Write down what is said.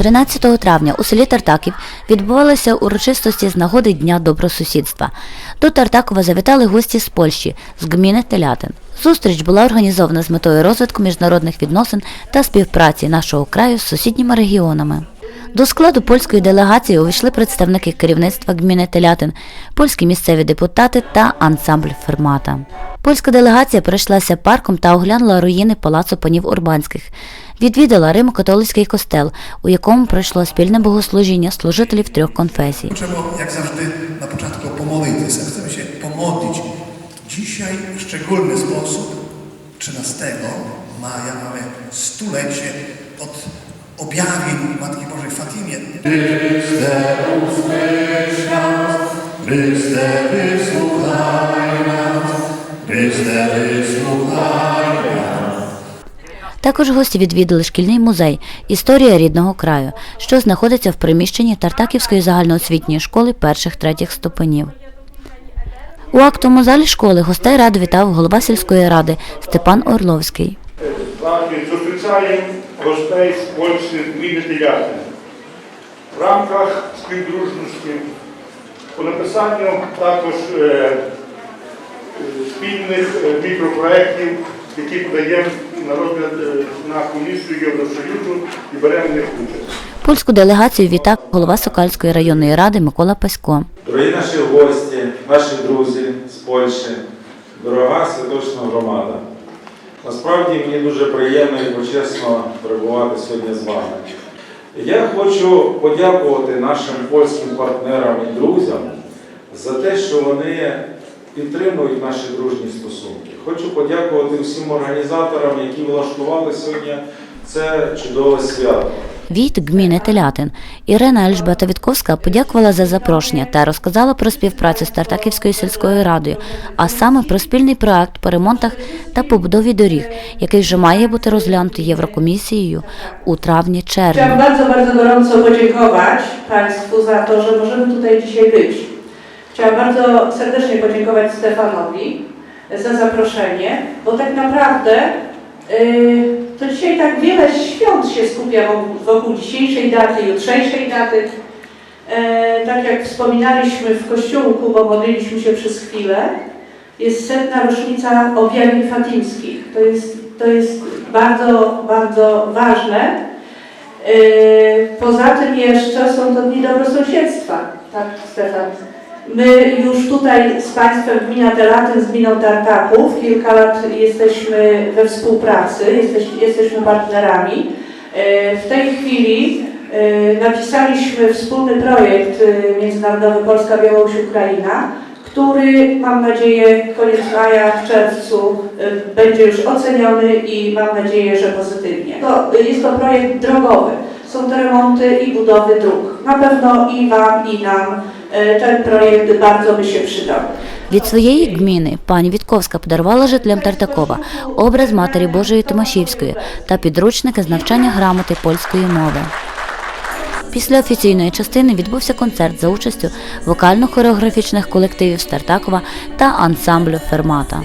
13 травня у селі Тартаків відбувалися урочистості з нагоди Дня добросусідства. До Тартакова завітали гості з Польщі, з гміни Телятин. Зустріч була організована з метою розвитку міжнародних відносин та співпраці нашого краю з сусідніми регіонами. До складу польської делегації увійшли представники керівництва гміни Телятин, польські місцеві депутати та ансамбль Фермата. Польська делегація пройшлася парком та оглянула руїни палацу панів Урбанських. Відвідала Римо-католицький костел, у якому пройшло спільне богослужіння служителів трьох конфесій. Jak zawsze na początku pomodlić się. Chcemy się pomodlić. Dzisiaj w szczególny sposób, 13 maja, mamy stulecie od objawień Matki Bożej w Fatimie. Chryste, wysłuchaj nas. Chryste, wysłuchaj nas. Також гості відвідали шкільний музей Історія рідного краю, що знаходиться в приміщенні Тартаківської загальноосвітньої школи перших-третіх ступенів. У актовому залі школи гостей ради вітав голова сільської ради Степан Орловський. Właśnie zустрічаємо гостей з Польщі гміни Телятин. В рамках співдружності по написанню також е, е, спільних е, мікропроєктів, які подаємо на розгляд е, на комісію Євросоюзу і беремо в них участь. Польську делегацію вітав голова Сокальської районної ради Микола Пасько. Дорогі наші гості, наші друзі з Польщі, дорога святочна громада. Насправді мені дуже приємно і почесно перебувати сьогодні з вами. Я хочу подякувати нашим польським партнерам і друзям за те, що вони підтримують наші дружні стосунки. Хочу подякувати всім організаторам, які влаштували сьогодні це чудове свято. Від гміни Телятин Ірина Ельжбета Вітковська подякувала за запрошення та розказала про співпрацю з Тартаківською сільською радою, а саме про спільний проект по ремонтах та побудові доріг, який вже має бути розглянутий Єврокомісією у травні-червні. Chciałam bardzo, bardzo gorąco podziękować Państwu za to, że możemy tutaj dzisiaj być. Chciałam bardzo serdecznie podziękować Stefanowi za zaproszenie, bo tak naprawdę yy, to dzisiaj tak wiele świąt się skupia wokół, dzisiejszej daty, jutrzejszej daty. Yy, tak jak wspominaliśmy w kościółku, bo modliliśmy się przez chwilę, jest setna rocznica objawień fatimskich. To jest, to jest bardzo, bardzo ważne. Yy, Poza tym jeszcze są to dni dobrosąsiedztwa, tak Stefan. My już tutaj z Państwem Gmina Telatyn, z Gminą Tartaków kilka lat jesteśmy we współpracy, jesteś, jesteśmy partnerami. Yy, W tej chwili yy, napisaliśmy wspólny projekt yy, międzynarodowy Polska-Białoruś-Ukraina, który mam nadzieję koniec maja, w czerwcu będzie już oceniony i mam nadzieję, że pozytywnie. To, jest to projekt drogowy. Są to remonty i budowy dróg. Na pewno i Wam, i nam ten projekt bardzo by się przydał. Від своєї гміни пані Вітковська подарувала жителям Тартакова образ Матері Божої Томашівської та підручники з навчання грамоти польської мови. Після офіційної частини відбувся концерт за участю вокально-хореографічних колективів Стартакова та ансамблю Фермата.